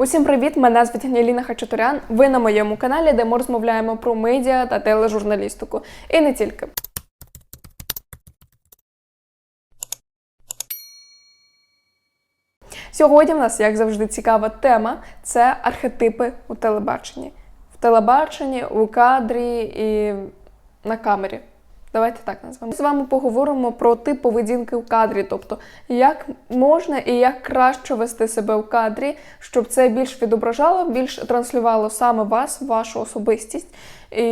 Усім привіт! Мене звуть Гняліна Хачатурян. Ви на моєму каналі, де ми розмовляємо про медіа та тележурналістику. І не тільки. Сьогодні в нас, як завжди, цікава тема це архетипи у телебаченні. В телебаченні, у кадрі і на камері. Давайте так назвемо. З вами поговоримо про тип поведінки у кадрі, тобто як можна і як краще вести себе у кадрі, щоб це більш відображало, більш транслювало саме вас, вашу особистість, і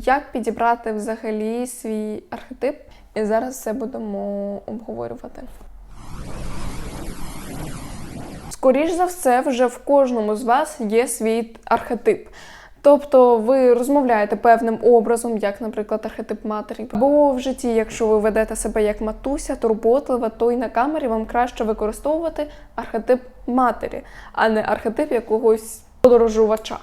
як підібрати взагалі свій архетип. І зараз це будемо обговорювати. Скоріш за все, вже в кожному з вас є свій архетип. Тобто ви розмовляєте певним образом, як, наприклад, архетип матері. Бо в житті, якщо ви ведете себе як матуся, турботлива, то й на камері вам краще використовувати архетип матері, а не архетип якогось подорожувача.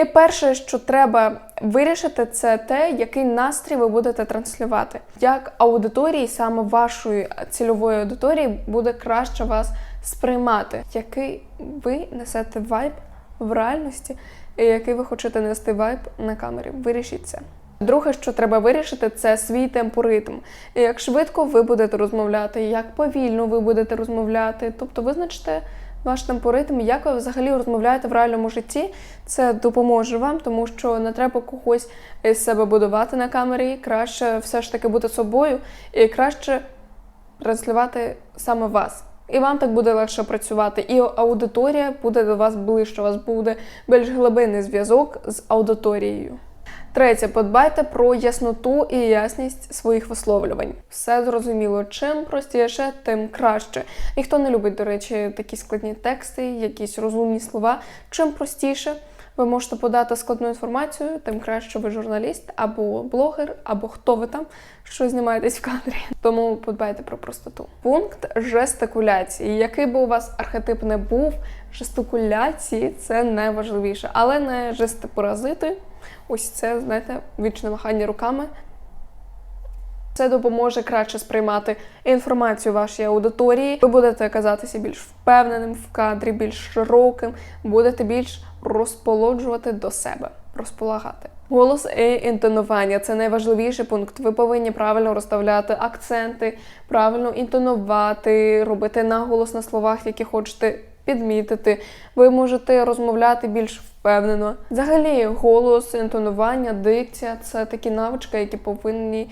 І перше, що треба вирішити, це те, який настрій ви будете транслювати. Як аудиторії, саме вашої цільової аудиторії, буде краще вас сприймати, який ви несете вайб в реальності, і який ви хочете нести вайб на камері. Вирішіть це. Друге, що треба вирішити, це свій темпоритм. Як швидко ви будете розмовляти, як повільно ви будете розмовляти. Тобто визначте ваш темпоритм, як ви взагалі розмовляєте в реальному житті. Це допоможе вам, тому що не треба когось із себе будувати на камері. Краще все ж таки бути собою і краще транслювати саме вас. І вам так буде легше працювати, і аудиторія буде до вас ближче, у вас буде більш глибинний зв'язок з аудиторією. Третє, подбайте про ясноту і ясність своїх висловлювань. Все зрозуміло. Чим простіше, тим краще. Ніхто не любить, до речі, такі складні тексти, якісь розумні слова. Чим простіше ви можете подати складну інформацію, тим краще ви журналіст або блогер, або хто ви там, що знімаєтесь в кадрі. Тому подбайте про простоту. Пункт жестикуляції. Який би у вас архетип не був, жестикуляції це найважливіше, але не жестипаразити. Ось це, знаєте, вічне махання руками. Це допоможе краще сприймати інформацію вашій аудиторії. Ви будете казатися більш впевненим в кадрі, більш широким, будете більш розполоджувати до себе, розполагати. Голос і інтонування це найважливіший пункт. Ви повинні правильно розставляти акценти, правильно інтонувати, робити наголос на словах, які хочете підмітити. Ви можете розмовляти більш впевнено. Взагалі, голос, інтонування, дикція це такі навички, які повинні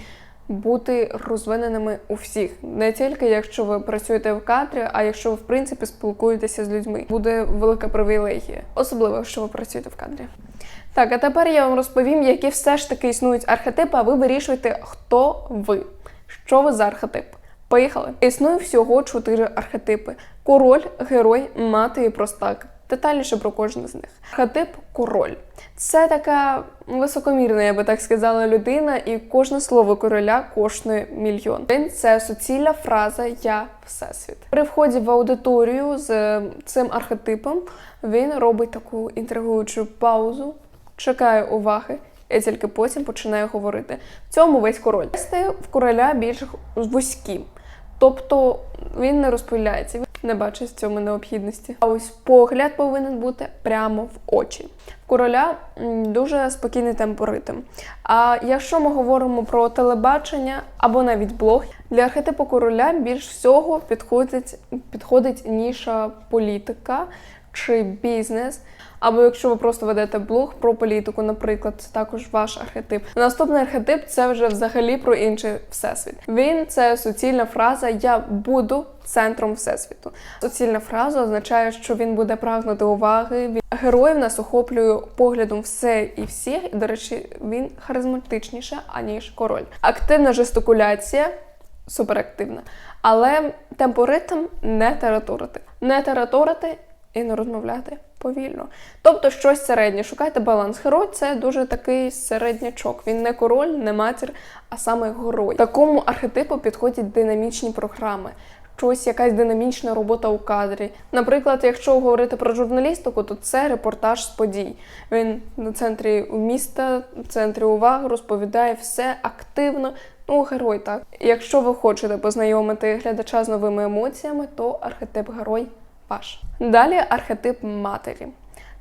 бути розвиненими у всіх, не тільки якщо ви працюєте в кадрі, а якщо ви в принципі спілкуєтеся з людьми. Буде велика привілегія, особливо якщо ви працюєте в кадрі. Так, а тепер я вам розповім, які все ж таки існують архетипи, а ви вирішуєте, хто ви, що ви за архетип. Поїхали. Існує всього чотири архетипи: король, герой, мати і простак. Детальніше про кожен з них. Архетип король. Це така високомірна, я би так сказала, людина, і кожне слово короля коштує мільйон. Він це суцільна фраза Я всесвіт. При вході в аудиторію з цим архетипом він робить таку інтригуючу паузу, чекає уваги. І тільки потім починає говорити. В цьому весь король. Тексти в короля більш вузькі. Тобто він не розпиляється, не бачить в цьому необхідності. А ось погляд повинен бути прямо в очі. Короля дуже спокійний темпоритм. А якщо ми говоримо про телебачення або навіть блог, для архетипу короля більш всього підходить, підходить ніша політика чи бізнес. Або якщо ви просто ведете блог про політику, наприклад, це також ваш архетип. Наступний архетип це вже взагалі про інший всесвіт. Він це суцільна фраза Я буду центром всесвіту. Суцільна фраза означає, що він буде прагнути уваги. Він герой нас охоплює поглядом все і всіх. І, до речі, він харизматичніше, аніж король. Активна жестикуляція. Суперактивна. Але темпоритм не тараторити. Не тараторити і не розмовляти повільно. Тобто щось середнє. Шукайте баланс. Герой це дуже такий середнячок. Він не король, не матір, а саме герой. Такому архетипу підходять динамічні програми. Щось, якась динамічна робота у кадрі. Наприклад, якщо говорити про журналістику, то це репортаж з подій. Він на центрі міста, в центрі уваги розповідає все активно. Ну, герой, так. Якщо ви хочете познайомити глядача з новими емоціями, то архетип герой ваш. Далі архетип матері.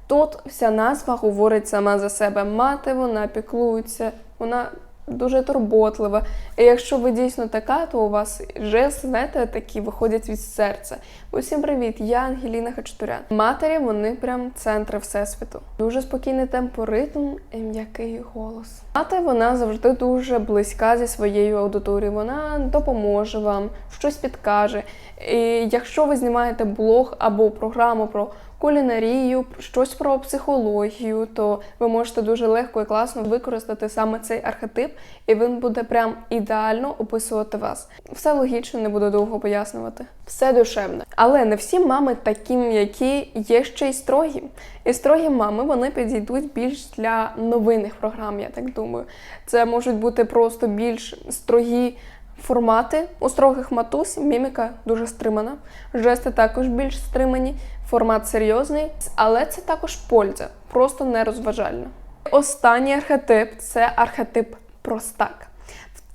Тут вся назва говорить сама за себе. Мати вона піклується, вона дуже турботлива. І якщо ви дійсно така, то у вас жест, знаєте, такі виходять від серця. Усім привіт, я Ангеліна Хачатурян. Матері вони прям центри всесвіту. Дуже спокійний темпоритм і м'який голос. Мати вона завжди дуже близька зі своєю аудиторією. Вона допоможе вам, щось підкаже. І якщо ви знімаєте блог або програму про кулінарію, щось про психологію, то ви можете дуже легко і класно використати саме цей архетип, і він буде прям ідеально описувати вас. Все логічно, не буду довго пояснювати. Все душевне. Але не всі мами такі, які є ще й строгі. І строгі мами вони підійдуть більш для новинних програм, я так думаю. Це можуть бути просто більш строгі. Формати у строгих матусь міміка дуже стримана, жести також більш стримані, формат серйозний, але це також польза, просто не розважальна. Останній архетип це архетип простак.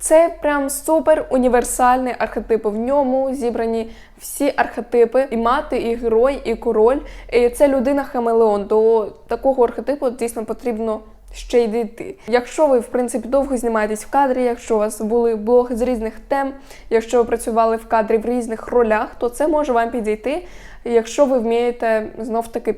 Це прям супер універсальний архетип. В ньому зібрані всі архетипи, і мати, і герой, і король. І це людина хамелеон. До такого архетипу дійсно потрібно ще й дійти. Якщо ви, в принципі, довго знімаєтесь в кадрі, якщо у вас були блоги з різних тем, якщо ви працювали в кадрі в різних ролях, то це може вам підійти. Якщо ви вмієте знов таки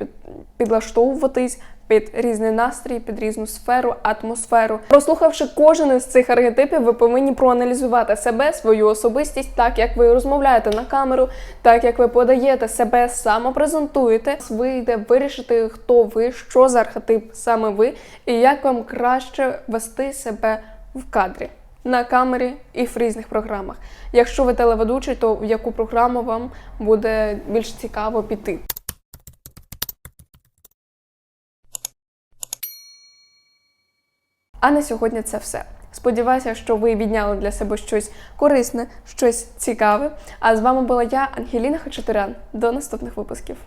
підлаштовуватись під різний настрій, під різну сферу, атмосферу. Прослухавши кожен із цих архетипів, ви повинні проаналізувати себе, свою особистість, так як ви розмовляєте на камеру, так як ви подаєте себе, самопрезентуєте. Вийде вирішити, хто ви, що за архетип саме ви, і як вам краще вести себе в кадрі. На камері і в різних програмах. Якщо ви телеведучий, то в яку програму вам буде більш цікаво піти. А на сьогодні це все. Сподіваюся, що ви відняли для себе щось корисне, щось цікаве. А з вами була я, Ангеліна Хачатурян. До наступних випусків.